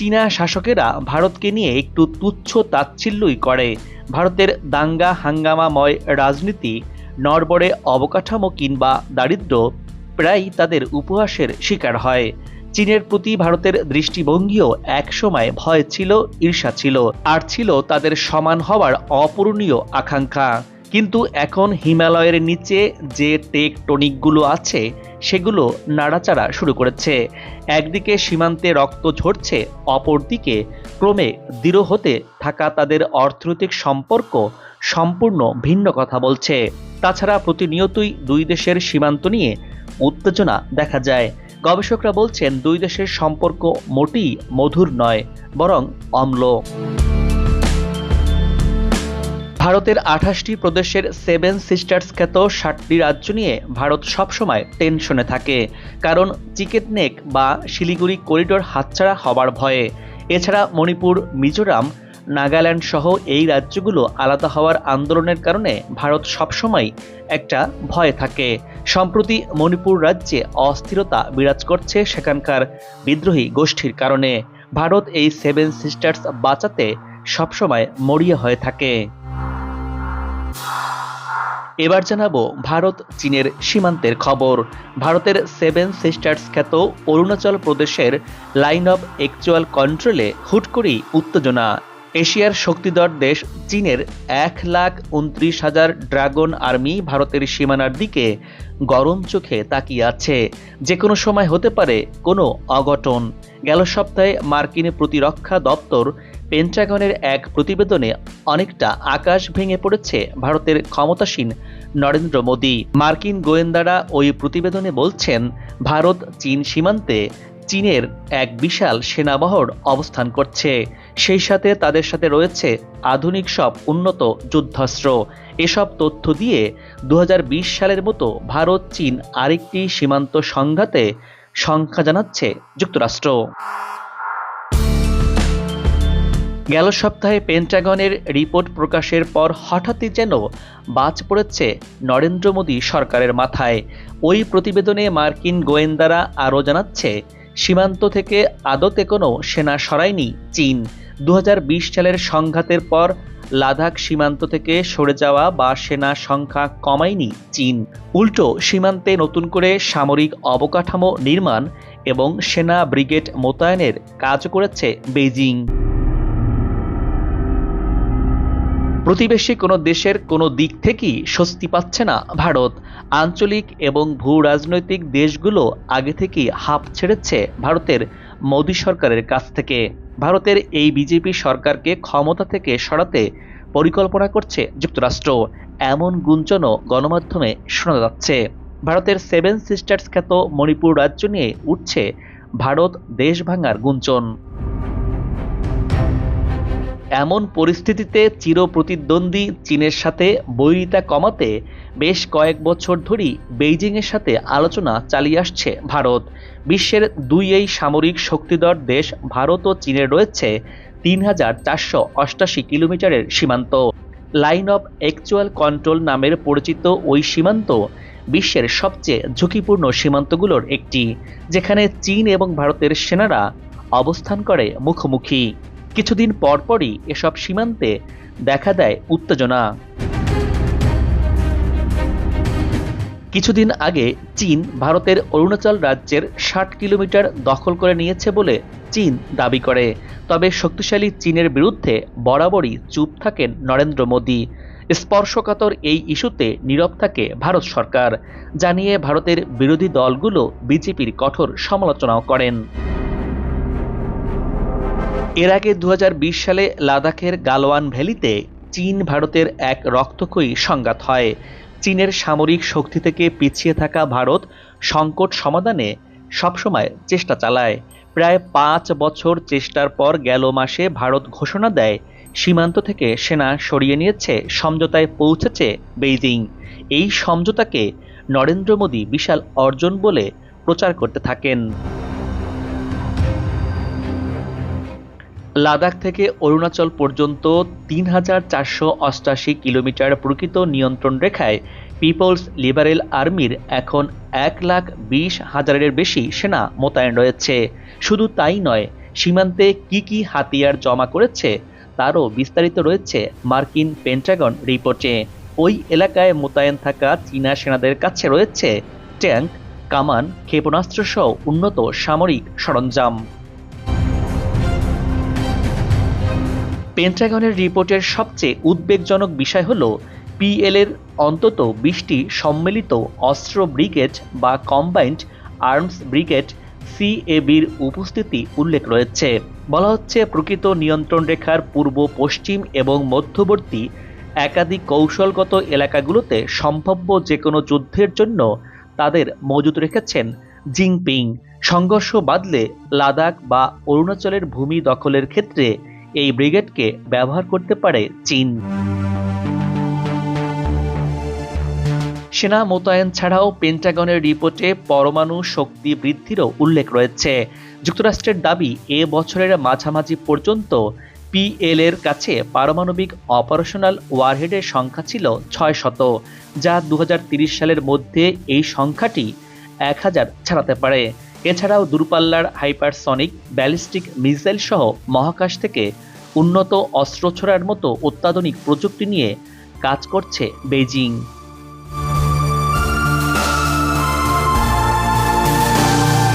চীনা শাসকেরা ভারতকে নিয়ে একটু তুচ্ছ তাচ্ছিল্যই করে। ভারতের দাঙ্গা হাঙ্গামাময় রাজনীতি, নড়বড়ে অবকাঠামো কিংবা দারিদ্র প্রায়ই তাদের উপহাসের শিকার হয়। চীনের প্রতি ভারতের দৃষ্টিভঙ্গিও একসময় ভয় ছিল, ঈর্ষা ছিল, আর ছিল তাদের সমান হওয়ার অপূরণীয় আকাঙ্ক্ষা। কিন্তু এখন হিমালয়ের নিচে যে টেকটনিকগুলো আছে, সেগুলো নাড়াচাড়া শুরু করেছে। একদিকে সীমান্তে রক্ত ঝরছে, অপরদিকে ক্রমে দৃঢ় হতে থাকা তাদের অর্থনৈতিক সম্পর্ক সম্পূর্ণ ভিন্ন কথা বলছে। তাছাড়া প্রতিনিয়তই দুই দেশের সীমান্ত নিয়ে উত্তেজনা দেখা যায়। গবেষকরা বলছেন, দুই দেশের সম্পর্ক মোটেই মধুর নয়, বরং অম্ল। ভারতের আঠাশটি প্রদেশের সেভেন সিস্টার্স খ্যাত ষাটটি রাজ্য নিয়ে ভারত সবসময় টেনশনে থাকে। কারণ চিকেট নেক বা শিলিগুড়ি করিডোর হাতছাড়া হবার ভয়ে। এছাড়া মণিপুর, মিজোরাম, নাগাল্যান্ড সহ এই রাজ্যগুলো আলাদা হওয়ার আন্দোলনের কারণে ভারত সবসময় একটা ভয় থাকে। সম্প্রতি মণিপুর রাজ্যে অস্থিরতা বিরাজ করছে সেখানকার বিদ্রোহী গোষ্ঠীর কারণে। ভারত এই সেভেন সিস্টার্স বাঁচাতে সবসময় মরিয়া হয়ে থাকে। এবার জানাব ভারত, চীনের সীমান্তের খবর। ভারতের সেভেন সিস্টার্স খ্যাত অরুণাচল প্রদেশের লাইন অব অ্যাকচুয়াল কন্ট্রোলে হুট করেই উত্তেজনা। এশিয়ার শক্তিধর দেশ চীনের এক লাখ উনত্রিশ হাজার ড্রাগন আর্মি ভারতের সীমানার দিকে গরম চোখে তাকিয়ে আছে। যে কোনো সময় হতে পারে কোনো অঘটন। গেল সপ্তাহে মার্কিন প্রতিরক্ষা দপ্তর পেন্টাগনের এক প্রতিবেদনে অনেকটা আকাশ ভেঙে পড়েছে ভারতের ক্ষমতাসীন নরেন্দ্র মোদী। মার্কিন গোয়েন্দারা ওই প্রতিবেদনে বলছেন, ভারত চীন সীমান্তে চীনের এক বিশাল সেনাবহর অবস্থান করছে। সেই সাথে তাদের সাথে রয়েছে আধুনিক সব উন্নত যুদ্ধাস্ত্র। এসব তথ্য দিয়ে দু হাজার বিশ সালের মতো ভারত চীন আরেকটি সীমান্ত সংঘাতে সংখ্যা জানাচ্ছে যুক্তরাষ্ট্র। গেল সপ্তাহে পেন্টাগনের রিপোর্ট প্রকাশের পর হঠাৎই যেন বাজ পড়েছে নরেন্দ্র মোদী সরকারের মাথায়। ওই প্রতিবেদনে মার্কিন গোয়েন্দারা আরও জানাচ্ছে, সীমান্ত থেকে আদতে কোনো সেনা সরায়নি চীন। দু হাজার বিশ সালের সংঘাতের পর লাদাখ সীমান্ত থেকে সরে যাওয়া বা সেনা সংখ্যা কমায়নি চীন। উল্টো, সীমান্তে নতুন করে সামরিক অবকাঠামো নির্মাণ এবং সেনা ব্রিগেড মোতায়েনের কাজ করেছে বেইজিং। প্রতিবেশী কোনো দেশের কোনো দিক থেকেই স্বস্তি পাচ্ছে না ভারত। আঞ্চলিক এবং ভূ রাজনৈতিক দেশগুলো আগে থেকেই হাফ ছেড়েছে ভারতের মোদী সরকারের কাছ থেকে। ভারতের এই বিজেপি সরকারকে ক্ষমতা থেকে সরাতে পরিকল্পনা করছে যুক্তরাষ্ট্র। এমন গুঞ্জনও গণমাধ্যমে শোনা যাচ্ছে। ভারতের সেভেন সিস্টার্স খ্যাত মণিপুর রাজ্য নিয়ে উঠছে ভারত দেশ ভাঙার গুঞ্জন। এমন পরিস্থিতিতে চিরপ্রতিদ্বন্দ্বী চীনের সাথে বৈরিতা কমাতে বেশ কয়েক বছর ধরেই বেইজিংয়ের সাথে আলোচনা চালিয়ে আসছে ভারত। বিশ্বের দুই এই সামরিক শক্তিধর দেশ ভারত ও চীনের রয়েছে তিন হাজার চারশো অষ্টাশি কিলোমিটারের সীমান্ত। লাইন অফ অ্যাকচুয়াল কন্ট্রোল নামের পরিচিত ওই সীমান্ত বিশ্বের সবচেয়ে ঝুঁকিপূর্ণ সীমান্তগুলোর একটি, যেখানে চীন এবং ভারতের সেনারা অবস্থান করে মুখোমুখি। কিছুদিন পরপরই এসব সীমান্তে দেখা দেয় উত্তেজনা। কিছুদিন আগে চীন ভারতের অরুণাচল রাজ্যের ষাট কিলোমিটার দখল করে নিয়েছে বলে চীন দাবি করে। তবে শক্তিশালী চীনের বিরুদ্ধে বরাবরই চুপ থাকেন নরেন্দ্র মোদী। স্পর্শকাতর এই ইস্যুতে নীরব থাকে ভারত সরকার, জানিয়ে ভারতের বিরোধী দলগুলো বিজেপির কঠোর সমালোচনাও করেন। এর আগে দু হাজার বিশ সালে লাদাখের গালওয়ান ভ্যালিতে চীন ভারতের এক রক্তক্ষয়ী সংঘাত হয়। চীনের সামরিক শক্তি থেকে পিছিয়ে থাকা ভারত সংকট সমাধানে সবসময় চেষ্টা চালায়। প্রায় পাঁচ বছর চেষ্টার পর গেল মাসে ভারত ঘোষণা দেয়, সীমান্ত থেকে সেনা সরিয়ে নিয়েছে, সমঝোতায় পৌঁছেছে বেইজিং। এই সমঝোতাকে নরেন্দ্র মোদী বিশাল অর্জন বলে প্রচার করতে থাকেন। লাদাখ থেকে অরুণাচল পর্যন্ত তিন হাজার চারশো অষ্টাশি কিলোমিটার প্রকৃত নিয়ন্ত্রণ রেখায় পিপলস লিবারেল আর্মির এখন এক লাখ বিশ হাজারের বেশি সেনা মোতায়েন রয়েছে। শুধু তাই নয়, সীমান্তে কি কি হাতিয়ার জমা করেছে তারও বিস্তারিত রয়েছে মার্কিন পেন্টাগন রিপোর্টে। ওই এলাকায় মোতায়েন থাকা চীনা সেনাদের কাছে রয়েছে ট্যাঙ্ক, কামান, ক্ষেপণাস্ত্র সহ উন্নত সামরিক সরঞ্জাম। পেন্টাগনের রিপোর্টের সবচেয়ে উদ্বেগজনক বিষয় হল পিএলের অন্তত বিশটি সম্মিলিত অস্ত্র ব্রিগেড বা কম্বাইন্ড আর্মস ব্রিগেড সিএবির উপস্থিতি উল্লেখ রয়েছে। বলা হচ্ছে, প্রকৃত নিয়ন্ত্রণ রেখার পূর্ব, পশ্চিম এবং মধ্যবর্তী একাধিক কৌশলগত এলাকাগুলোতে সম্ভাব্য যে কোনো যুদ্ধের জন্য তাদের মজুত রেখেছেন জিংপিং সংঘর্ষ বাদলে লাদাখ বা অরুণাচলের ভূমি দখলের ক্ষেত্রে এই ব্রিগেডকে ব্যবহার করতে পারে চীন। সেনা মোতায়েন ছাড়াও পেন্টাগনের রিপোর্টে পরমাণু শক্তি বৃদ্ধিরও উল্লেখ রয়েছে। যুক্তরাষ্ট্রের দাবি, এ বছরের মাঝামাঝি পর্যন্ত পিএল এর কাছে পারমাণবিক অপারেশনাল ওয়ারহেডের সংখ্যা ছিল ছয় শত, যা দু সালের মধ্যে এই সংখ্যাটি এক হাজার ছাড়াতে পারে। এছাড়াও দূরপাল্লার হাইপারসনিক, ব্যালিস্টিক মিসাইল সহ মহাকাশ থেকে উন্নত অস্ত্র ছোড়ার মতো অত্যাধুনিক প্রযুক্তি নিয়ে কাজ করছে বেইজিং।